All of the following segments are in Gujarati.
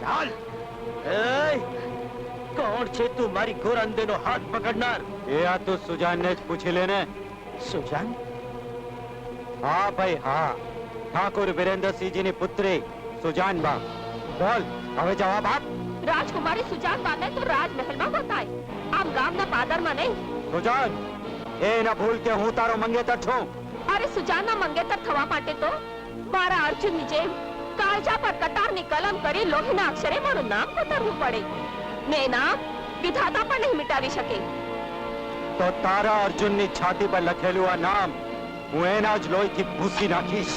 ચાલ. કોણ છે તું મારી ગોરંદેનો હાથ પકડનાર? એ આ તો સુજાનને જ પૂછી લેને સુજાન? હા ભાઈ હા. ઠાકોર વિરેન્દ્રસિંહજીની પુત્રી સુજાન બા બોલ હવે જવાબ આપ. રાજકુમારી સુજાન બાને તો રાજમહેલમાં બતાય. આમ ગામના પાદરમાં નહીં? સુજાન એ ના ભૂલ કે હું તારો મંગેતર છું? અરે સુજાન ના મંગેતર થવા માટે તો મારા અર્જુનની જેમ કાળજા પર કટારની કલમ કરી લોહીના અક્ષરે મારું નામ કોતરવું પડે. ને નામ વિધાતા પણ નહીં મિટાવી શકે. તો તારા અર્જુનની છાતી પર લખેલું આ નામ હું એના જ લોહીથી ભૂસી નાખીશ.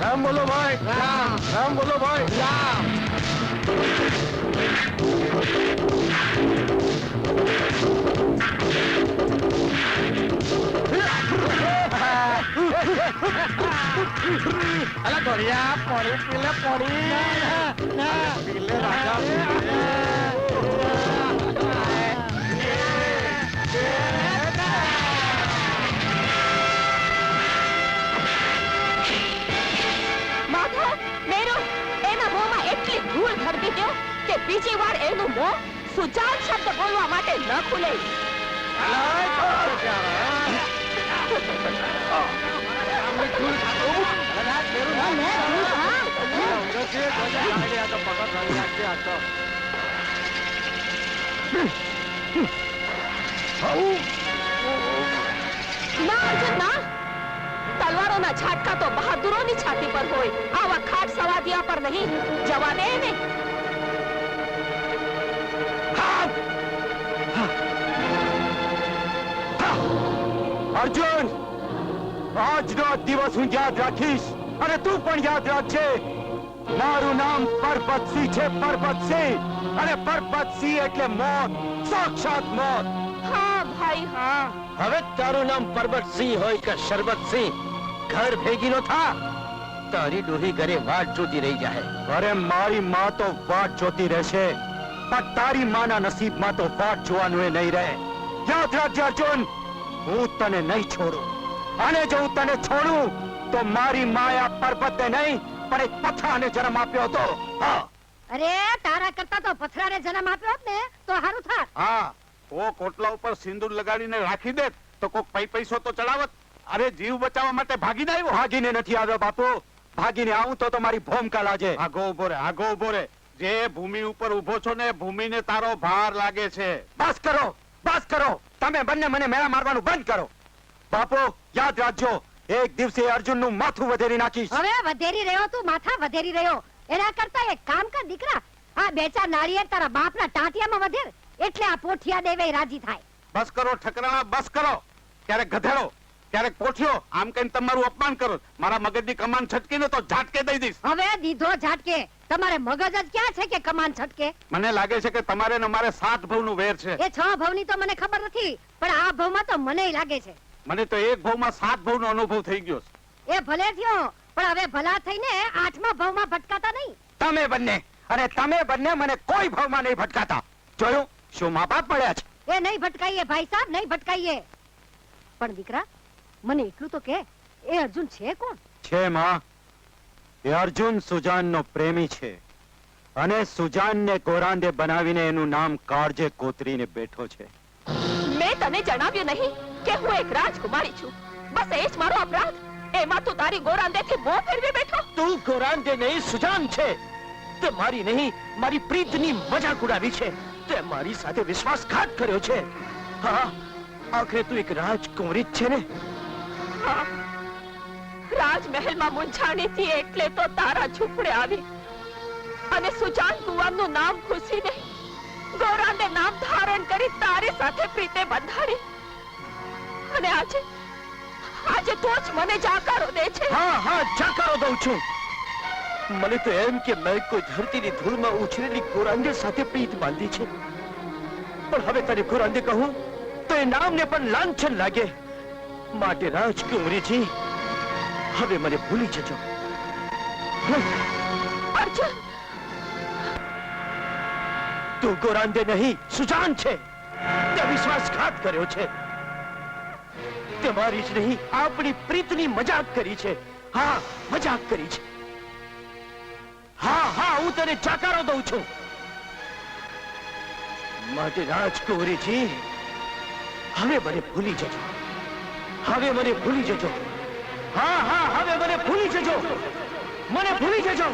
રામ બોલો ભાઈ. રામ. રામ બોલો ભાઈ. રામ. અલા દોરિયા પડી પીલે પડી પીલે રાજા કે બીજી વાર એનું મોં સુજાન શબ્દ બોલવા માટે ન ખુલે. ના ના. ઝાટકા તો બહાદુરોની છાતી પર હોય. આવા ખાટ સવાદિયા પર નહીં. જવા દે ને અર્જુન આજનો દિવસ હું યાદ રાખીશ અને તું પણ યાદ રાખજે. મારું નામ પરબતસિંહ છે પરબતસિંહ અને પરબતસિંહ એટલે મોત સાક્ષાત મોત. હા ભાઈ હા. હવે તારું નામ પરબતસિંહ હોય કે શરબતસિંહ ઘર ભેગી નો થા. તારી ડોહી ઘરે વાટ જોતી રહી જાય. અરે મારી માં તો વાટ જોતી રહેશે પણ તારી માના નસીબમાં તો વાટ જોવાનું એ નહીં રહે. યાદ રાખજે અર્જુન. હું તને નહીં છોડું. અને જો હું તને છોડું તો મારી માયા પર્વતને નહીં પણ એક પથરાને જન્મ આપ્યો હતો. હા. અરે તારા કરતા તો પથરાને જન્મ આપ્યો ને તો સારું થાત. હા. કો કોટલા ઉપર સિંદૂર લગાડીને રાખી દે તો કોક પૈ પૈસો તો ચડાવત. અરે જીવ બચાવવા માટે ભાગીને આવ્યો? ભાગીને નથી આવ્યો બાપુ. ભાગીને આવું તો તમારી ભૂમકા લાજે આગો ઊભો રે આગો ઊભો રે. જે ભૂમિ ઉપર ઊભો છો ને ભૂમિને તારો ભાર લાગે છે. બસ કરો. બસ કરો. તમે બંને મને મેળા મારવાનું બંધ કરો. બાપો યાદ રાખજો એક દિવસે અર્જુનનું માથું વધેરી નાખીશ. હવે વધેરી રહ્યો તું માથા વધેરી રહ્યો. એના કરતા એક કામ કર દીકરા. આ બે ચાર નાળિયેર તારા બાપના ટાંટિયામાં વધેર એટલે આ પોઠિયા દેવે રાજી થાય. બસ કરો ઠકરાણા બસ કરો. ક્યારેક ગધેડો. ક્યારેક કોઠ્યો આમ કઈ તમારું અપમાન કરો. મારા મગજની કમાન છટકીને તો ઝાટકે દઈ દઈશ. હવે દીધો ઝાટકે. તમારે મગજ જ ક્યાં છે કે કમાન છટકે? મને લાગે છે કે તમારે ને મારે સાત ભવનું વેર છે. એ છ ભવની તો મને ખબર નથી પણ આ ભવમાં તો મને લાગે છે. મને તો એક ભવમાં સાત ભવનો અનુભવ થઈ ગયો છે. એ ભલે થયો પણ હવે ભલા થઈને આઠમા ભવમાં ભટકાતા નહીં. તમે બંને અને તમે બંને મને કોઈ ભાવમાં નહીં ભટકાતા. જોયું? શું મા બાપ મળ્યા છે? એ નહીં ભટકાઈએ ભાઈ સાહેબ નહીં ભટકાઈએ. પણ દીકરા મને એટલું તો કે એ અર્જુન છે કોણ? છે માં. એ અર્જુન સુજાનનો પ્રેમી છે. અને સુજાનને ગોરાંદે બનાવીને એનું નામ કાળજે કોતરીને બેઠો છે. મેં તને જણાવ્યું નહીં કે હું એક રાજકુમારી છું. બસ એ જ મારો અપરાધ. એમાં તું તારી ગોરાંદેથી મોં ફેરવી બેઠો. તું ગોરાંદે નહીં સુજાન છે. તે મારી નહીં મારી પ્રીતની મજાક ઉડાવી છે. તે મારી સાથે વિશ્વાસઘાત કર્યો છે. હા આખરે તું એક રાજકુમારી છે ને? તારા નામ નામ તારી આજે તું જ મને જાકારો દે છે. હા હા, જાકારો દઉં છું. મને તો એમ કે મેં કોઈ ધરતીની ધૂળમાં ઉછરેલી ગોરાંગે સાથે પ્રીત બાંધી છે. પણ હવે તને ગોરાંગે કહું, તો એ નામને પણ લાંછન લાગે. માટે રાજકુંવરીજી હવે મને ભૂલી જજો. અર્જુન! તું ગોરાંદે નહીં સુજાન છે. તે વિશ્વાસઘાત કર્યો છે. તમારી જ નહીં આપણી પ્રીતની મજાક કરી છે. હા મજાક કરી છે. હા હા હું તને ચાકારો દઉં છું. માટે રાજકુંવરીજી હવે મને ભૂલી જજો. હવે મને ભૂલી જજો હા હા હવે મને ભૂલી જજો મને ભૂલી જજો